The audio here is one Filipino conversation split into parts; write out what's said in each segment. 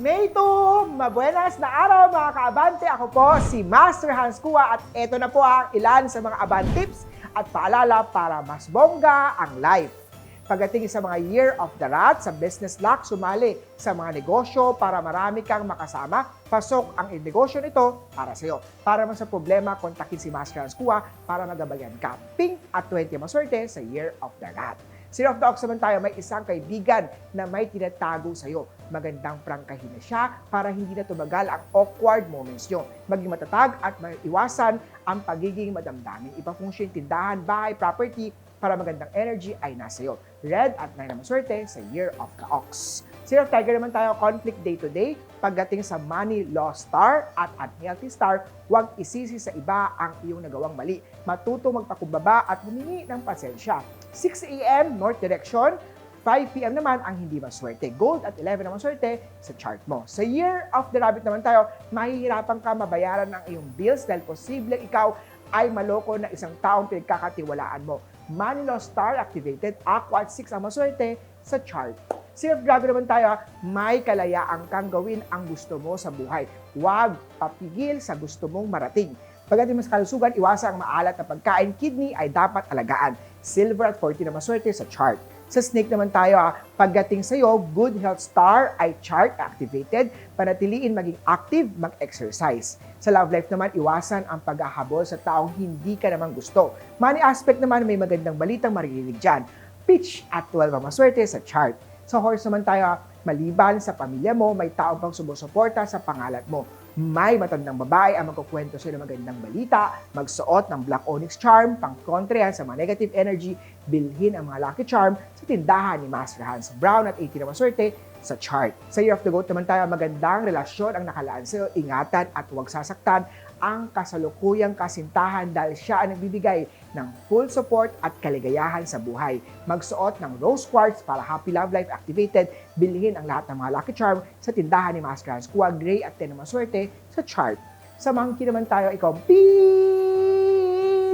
May 2! Mabuenas na araw mga kaabante! Ako po si Master Hans Kua at ito na po ang ilan sa mga abant tips at paalala para mas bongga ang life. Pagdating sa mga Year of the Rat, sa business luck, sumali sa mga negosyo para marami kang makasama. Pasok ang negosyo nito para sa iyo. Para man sa problema, kontakin si Master Hans Kua para magabayan ka. Pink at 20 maswerte sa Year of the Rat. Zero of the Ox naman tayo, may isang kaibigan na may tinatago sa'yo. Magandang prangkahin na siya para hindi na tumagal ang awkward moments nyo. Maging matatag at maiwasan ang pagiging madamdaming. Iba yung tindahan, bahay, property, para magandang energy ay nasa iyo. Red at 9 na maswerte sa Year of the Ox. Of Tiger naman tayo, conflict day to day. Pagdating sa money law star at unhealthy star, huwag isisi sa iba ang iyong nagawang mali. Matuto magpakumbaba at humingi ng pasensya. 6 a.m. North Direction, 5 p.m. naman ang hindi maswerte. Gold at 11 na maswerte sa chart mo. Sa Year of the Rabbit naman tayo, mahihirapan ka mabayaran ng iyong bills dahil posible ikaw ay maloko na isang taong pinagkakatiwalaan mo. Law Star activated, Aqua at 6 ang maswerte sa chart. Self Drive naman tayo, may kalayaan kang gawin ang gusto mo sa buhay. Huwag papigil sa gusto mong marating. Pagdating mo sa kalusugan, iwasan ang maalat na pagkain, kidney ay dapat alagaan. Silver at 40 na maswerte sa chart. Sa snake naman tayo, ah, pagdating sa iyo, good health star ay chart activated, panatiliin maging active, mag-exercise. Sa love life naman, iwasan ang paghahabol sa taong hindi ka naman gusto. Money aspect naman, may magandang balitang maririnig dyan. Pitch at 12 ang maswerte sa chart. Sa horse naman tayo, ah, maliban sa pamilya mo, may taong pang sumusuporta sa pangalan mo. May matandang babae ang magkukwento sa'yo ng magandang balita, magsuot ng Black Onyx Charm, pang kontra sa mga negative energy, bilhin ang mga Lucky Charm sa tindahan ni Master Hans Brown at 18 na maswerte sa chart. Sa Year of the Goat naman tayo, magandang relasyon ang nakalaan sa'yo, ingatan at huwag sasaktan ang kasalukuyang kasintahan dahil siya ang nagbibigay ng full support at kaligayahan sa buhay. Magsuot ng rose quartz para happy love life activated, bilhin ang lahat ng mga lucky charm sa tindahan ni Master Hans. Kuha gray at 10 na sa chart. Sa monkey naman tayo, ikaw ang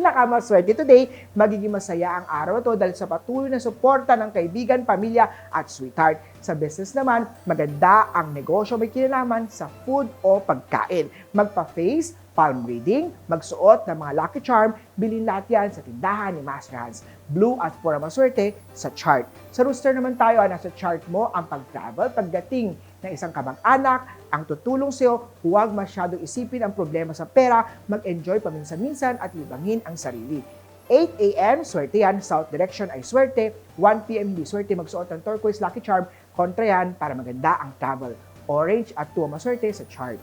pinakamaswerte today, magiging masaya ang araw to dahil sa patuloy na suporta ng kaibigan, pamilya at sweetheart. Sa business naman, maganda ang negosyo may kinalaman sa food o pagkain. Magpa-face, palm reading, magsuot ng mga lucky charm, bilhin lahat yan sa tindahan ni Master Hans. Blue at pura maswerte sa chart. Sa rooster naman tayo, nasa chart mo ang pag-travel pagdating ng isang kamag-anak, ang tutulong sa'yo, huwag masyadong isipin ang problema sa pera, mag-enjoy paminsan-minsan at libangin ang sarili. 8 a.m., swerte yan. South direction ay swerte. 1 p.m., hindi swerte. Magsuot ng turquoise lucky charm. Kontra yan para maganda ang travel. Orange at 2 maswerte sa chart.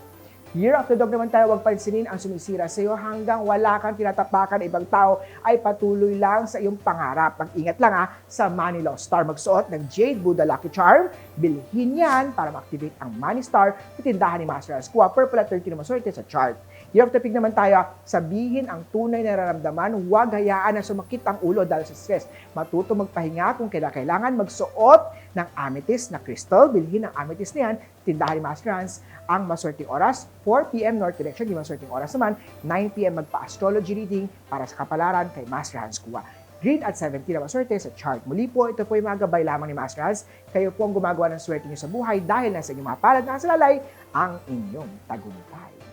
Year of the Dog naman tayo, huwag pansinin ang sumisira sa iyo hanggang wala kang tinatapakan ng ibang tao ay patuloy lang sa iyong pangarap. Mag-ingat lang ha sa Money Law Star. Magsuot ng Jade Buddha Lucky Charm. Bilhin yan para ma-activate ang Money Star sa tindahan ni Master Asqua. Purple at 13 na maswerte sa chart. Year of the Pig naman tayo, sabihin ang tunay na nararamdaman, huwag hayaan na sumakit ang ulo dahil sa stress. Matuto magpahinga kung kailangan magsuot ng amethyst na crystal. Bilhin ang amethyst na yan, tindahan ni Master Hans. Ang maswerteng oras, 4 p.m. North Direction. Yung maswerteng oras naman, 9 p.m. magpa-astrology reading para sa kapalaran kay Master Hans Kua. Green at 17 na maswerte sa chart. Muli po, ito po yung mga gabay lamang ni Master Hans. Kayo po ang gumagawa ng swerte niyo sa buhay dahil nasa inyong mga palad na salalay ang inyong tagumpay.